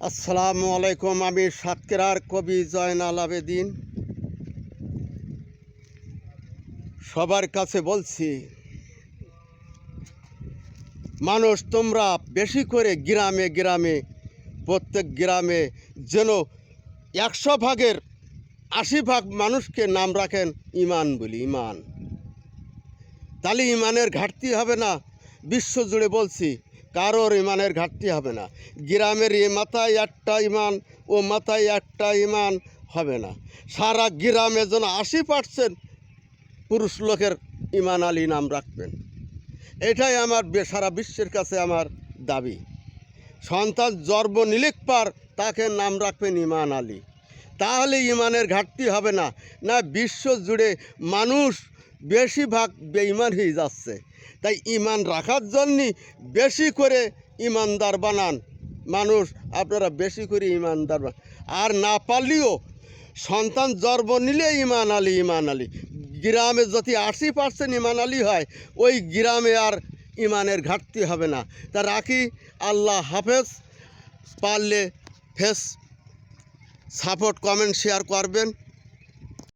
আসসালামু আলাইকুম, আমি সাতকেরার কবি জয়নাল আবেদিন। সবার কাছে বলছি, মানুষ তোমরা বেশি করে গ্রামে গ্রামে, প্রত্যেক গ্রামে যেন একশো ভাগের আশি ভাগ মানুষকে নাম রাখেন ইমান বলি, ইমান। তাহলে ইমানের ঘাটতি হবে না। বিশ্বজুড়ে বলছি কারোর ইমানের ঘাটতি হবে না। গ্রামের এ মাথায় একটা ইমান, ও মাথায় একটা ইমান হবে না। সারা গ্রামে যেন আশি পার্সেন্ট পুরুষ লোকের ইমান আলী নাম রাখবেন। এটাই আমার সারা বিশ্বের কাছে আমার দাবি। সন্তান জন্ম নিলেক পার তাকে নাম রাখবেন ইমান আলী। তাহলে ইমানের ঘাটতি হবে না। না, বিশ্ব জুড়ে মানুষ বেশিরভাগ বেঈমান হয়ে যাচ্ছে। তাই ইমান রাখার জন্যই বেশি করে ইমানদার বানান। মানুষ, আপনারা বেশি করে ইমানদার বানান। আর না পারলেও সন্তান জন্ম নিলে ইমান আলী ইমান আলী। গ্রামে যদি আশি পার্সেন্ট ইমান আলী হয়, ওই গ্রামে আর ইমানের ঘাটতি হবে না। তা রাখি, আল্লাহ হাফেজ। পারলে ফেস সাপোর্ট, কমেন্ট, শেয়ার করবেন।